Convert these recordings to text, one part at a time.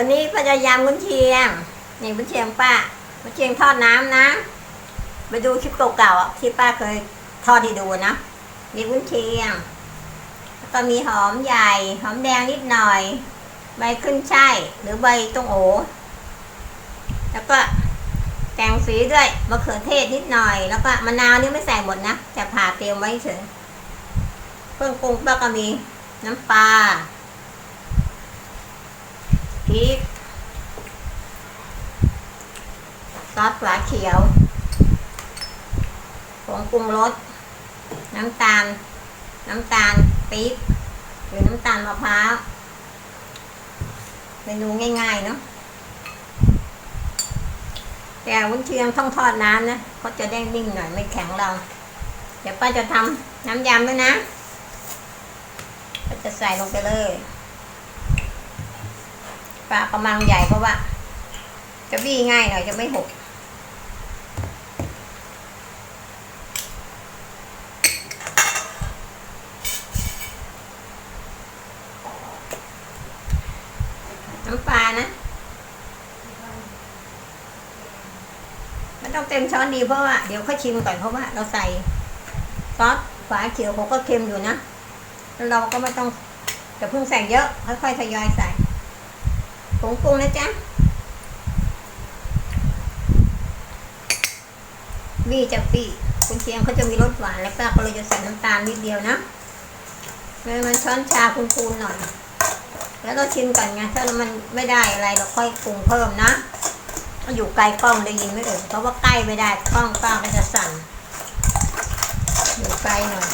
วันนี้ป้าจะยำกุนเชียง นี่กุนเชียงป้ากุนเชียงทอดน้ำนะ ไปดูคลิปเก่าๆอะที่ป้าเคยทอดให้ดูนะ มีกุนเชียง แล้วก็มีหอมใหญ่ หอมแดงนิดหน่อย ใบขึ้นช่ายหรือใบต้งโอ แล้วก็แตงสีด้วยมะเขือเทศนิดหน่อย แล้วก็มะนาวนี่ไม่ใส่หมดนะแต่ผ่าเตรียมไว้เฉยเครื่องปรุงป้าก็มีน้ำปลา ริกซอสฝาเขียวผงปรุงรส น้ำตาล น้ำตาลปี๊บหรือน้ำตาลมะพร้าวเมนูง่ายๆเนาะแต่วุ้นเชียงต้องทอดน้ำนะเขาจะได้นิ่งหน่อยไม่แข็งเรา เดี๋ยวป้าจะทำน้ำยำด้วยนะก็จะใส่ลงไปเลย ปลากระมังใหญ่เพราะว่า จะบี้ง่ายหน่อยจะไม่หก น้ำปลานะ มันต้องเต็มช้อนดีเพราะว่า เดี๋ยวค่อยชิมก่อนเพราะว่าเราใส่ซอสฝาเขียวเขาก็เค็มอยู่นะ เราก็ไม่ต้องจะเพิ่งใส่เยอะ ค่อยๆทยอยใส่ ผงปรุงนะจ๊ะ บีจะปีคุณเชียงเขาจะมีรสหวาน แล้วป้าก็เลยจะใส่น้ำตาลนิดเดียวนะเลยมันช้อนชาคูณๆหน่อย แล้วเราชิมก่อนไงถ้ามันไม่ได้อะไรเราค่อยปรุงเพิ่มนะอยู่ไกลกล้องได้ยินไม่เอ่ยเพราะว่าใกล้ไม่ได้กล้องป้าก็จะสั่นอยู่ไกลหน่อย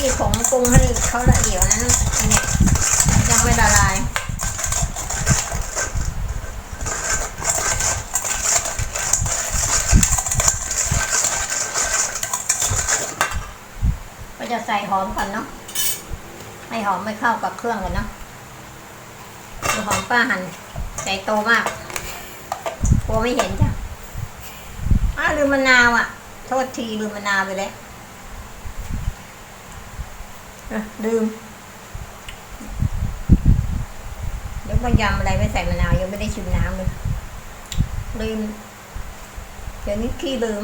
ขอบี้ผงปรุงให้เขาละเอียดนะอันเนี่ยยังไม่ละลายก็จะใส่หอมก่อนเนาะให้หอมไม่เข้ากับเครื่องกันเนาะดูหอมป้าหั่นใจโตมากกลัวไม่เห็นจ้ะอ้าลืมมะนาวอะ โทษทีลืมมะนาวไปแล้ว อ้อลืมเดี๋ยวมายำอะไรไม่ใส่มะนาวยังไม่ได้ชิมน้ำเลยลืมเดี๋ยวนี้ขี้ลืม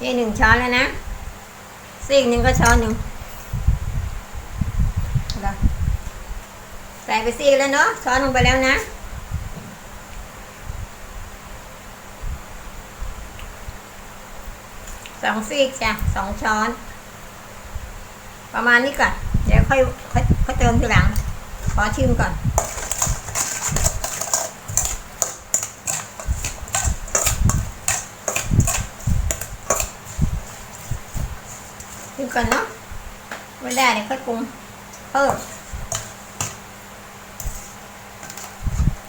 นี่หนึ่งช้อนแล้วนะซีกหนึ่งก็ช้อนหนึ่งใส่ไปซีกแล้วเนาะช้อนลงไปแล้วนะ องซีกจ้ะสองช้อน ประมาณนี้ก่อน เดี๋ยวค่อยค่อยค่อยเติมทีหลัง ขอชิมก่อน ชิมก่อนเนาะไม่ได้เดี๋ยวค่อยปรุงเพิ่ม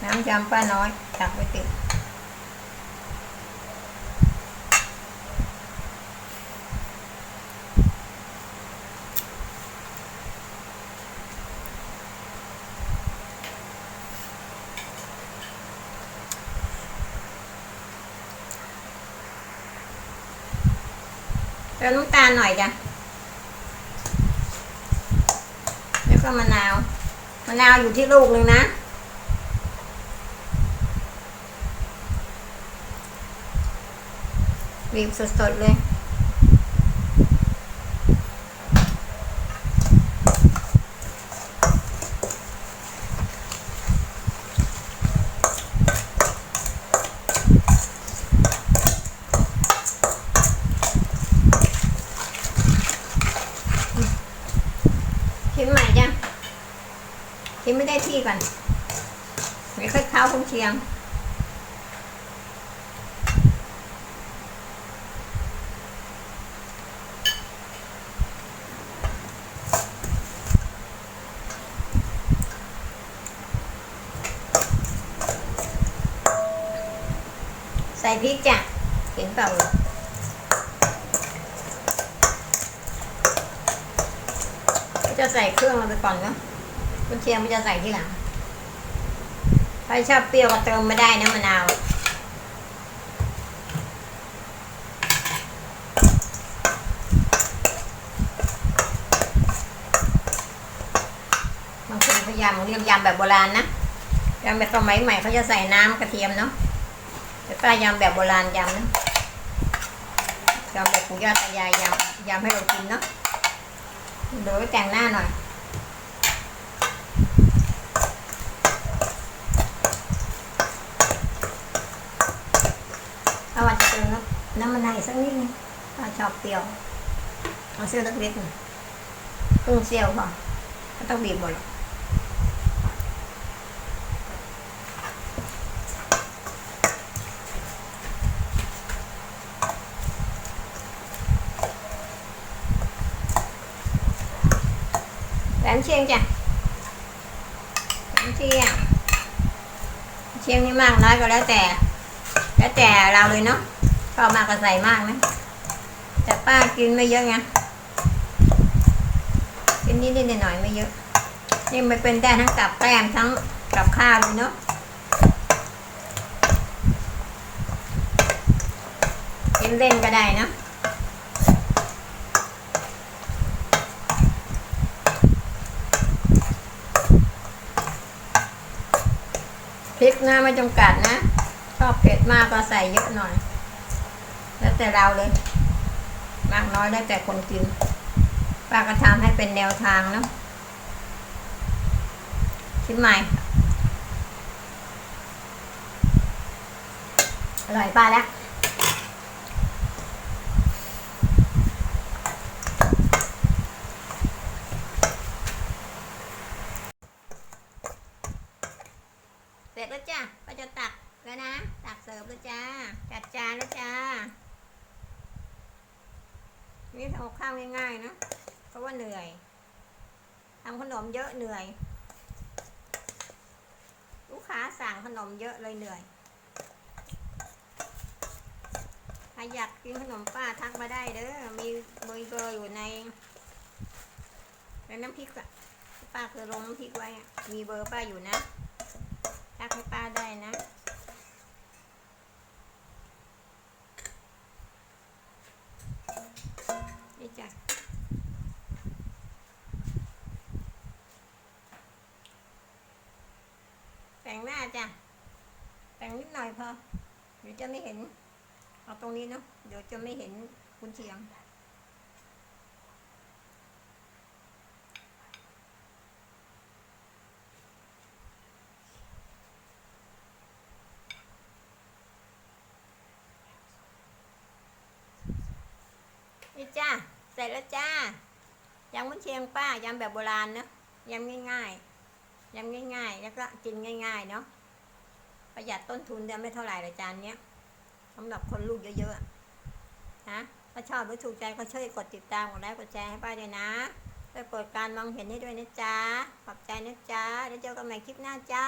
น้ำยำป้าน้อยตักไปติด เติมน้ำตาลหน่อยจ้ะ แล้วก็มะนาว มะนาวอยู่ที่ลูกหนึ่งนะบีบสดๆเลย ชิมใหม่จ้ะชิมไม่ได้ที่ ก่อนเดี๋ยวค่อยเท้าคงเชียงใส่พริกจ้ะเห็นเปล่าจะใส่เครื่องลงไปก่อนเนาะ กุนเชียงมันจะใส่ที่หลังใครชอบเปรี้ยวก็เติมไม่ได้นะมะนาวบางคนพยายามเรียกยำแบบโบราณนะยำแบบสมัยใหม่เขาจะใส่น้ำกระเทียมเนาะแต่ป้ายำแบบโบราณยำนะยำแบบปู่ย่าตายายยำยำให้เรากินเนาะเดี๋ยวแต่งหน้าหน่อยเอาอาจจะเติม น้ำน้ำมันในสักนิดนึงถ้าชอบเปรี้ยวเอาเสื้อเล็กๆหน่อ ยครึ่งเซี่ยวพอไม่ต้าวมากก็ใส่มากนะ แต่ป้ากินไม่เยอะไงกินนิดๆหน่อยๆไม่เยอะ นี่มันเป็นได้ทั้งกับแกล้มทั้งกับข้าวเลยเนาะกินเล่นก็ได้นะพริกนะไม่จำกัดนะชอบเผ็ดมากก็ใส่เยอะหน่อย แล้วแต่เราเลยมากน้อยแล้วแต่คนกินป้าก็ทำให้เป็นแนวทางเนาะชิมใหม่อร่อยป้าแล้วเสร็จแล้วจ้ะก็จะตักแล้วนะ ตักเสิร์ฟแล้วจ้า จัดจานแล้วจ้า นี่ทำกับข้าวง่ายๆนะ เพราะว่าเหนื่อยทำขนมเยอะเหนื่อย ลูกค้าสั่งขนมเยอะเลยเหนื่อยใครอยากกินขนมป้าทักมาได้เด้อมีเบอร์เบอร์อยู่ในในน้ำพริกอะป้าเคยลงน้ำพริกไว้มีเบอร์ป้าอยู่นะทักให้ป้าได้นะ จ้ะแต่งหน้าจ้ะ แต่งนิดหน่อยพอ เดี๋ยวจะไม่เห็น เอาตรงนี้เนาะ เดี๋ยวจะไม่เห็นคุณเชียงนี่จ้า สร็จแล้วจ้ายำมุ้นเชียงป้ายำแบบโบราณเนอะยำง่ายๆยำง่าย ๆ แล้วก็กินง่าย ๆ เนาะประหยัดต้นทุนเดือนไม่เท่าไหร่ละจานเนี้ยสำหรับคนลูกเยอะๆอะฮะถ้าชอบหรือถูกใจก็ช่วยกดติดตามกดไลค์กดแชร์ให้ป้าด้วยนะช่วยเปิดการมองเห็นให้ด้วยนะจ๊ะขอบใจนะจ๊ะแล้วเจอกันใหม่คลิปหน้าจ้า